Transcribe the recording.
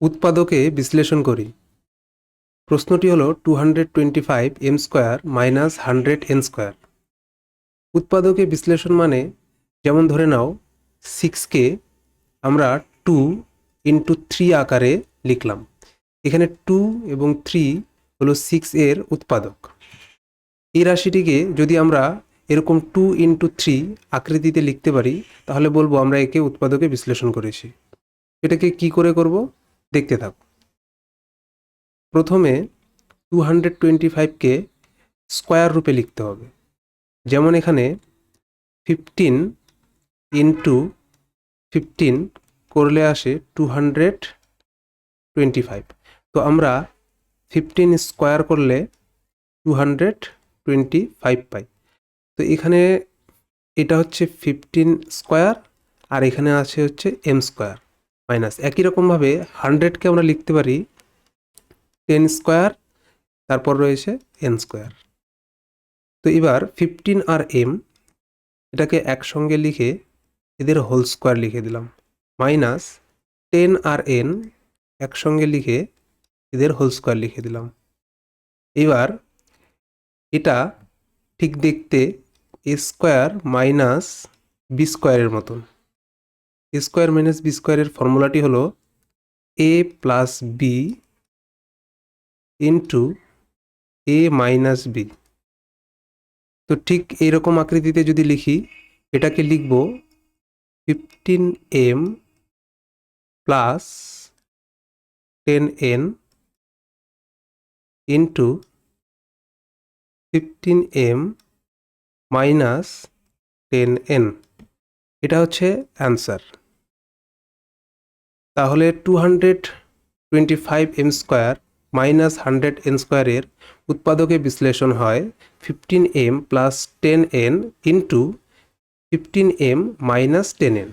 উৎপাদকে বিশ্লেষণ করি। প্রশ্নটি হলো two hundred twenty five M square minus hundred N square উৎপাদকে বিশ্লেষণ মানে যেমন ধরে নাও সিক্সকে আমরা টু ইন্টু থ্রি আকারে লিখলাম। এখানে টু এবং থ্রি হলো সিক্স এর উৎপাদক। এই রাশিটিকে যদি আমরা এরকম টু ইন্টু থ্রি আকৃতিতে লিখতে পারি, তাহলে বলব আমরা একে উৎপাদকে বিশ্লেষণ করেছি। এটাকে কি করে করব? দেখতে থাকো। প্রথমে টু হান্ড্রেড টোয়েন্টি ফাইভকে স্কোয়ার রূপে লিখতে হবে। যেমন এখানে ফিফটিন ইন্টু ফিফটিন করলে আসে টু হান্ড্রেড টোয়েন্টি ফাইভ তো আমরা ফিফটিন স্কোয়ার করলে টু হান্ড্রেড টোয়েন্টি ফাইভ পাই। তো এখানে এটা হচ্ছে ফিফটিন স্কোয়ার আর এখানে আছে হচ্ছে এম স্কোয়ার মাইনাস একই রকমভাবে হান্ড্রেডকে আমরা লিখতে পারি টেন স্কোয়ার তারপর রয়েছে এন স্কোয়ার তো এবার ফিফটিন আর এম এটাকে একসঙ্গে লিখে এদের হোল স্কোয়ার লিখে দিলাম। মাইনাস টেন আর এন একসঙ্গে লিখে এদের হোল স্কোয়ার লিখে দিলাম। এবার এটা ঠিক দেখতে এ স্কোয়ার মাইনাস বি স্কোয়ারের মতন। স্কোয়ার মাইনাস বি স্কোয়ারের ফর্মুলাটি হলো A plus B into A minus B. তো ঠিক এইরকম আকৃতিতে যদি লিখি, এটাকে লিখব fifteen M plus ten N into fifteen M minus ten N এটা হচ্ছে অ্যান্সার তাহলে two hundred twenty five M square minus hundred N স্কোয়ারের উৎপাদকে বিশ্লেষণ হয় fifteen M plus ten N into fifteen M minus ten N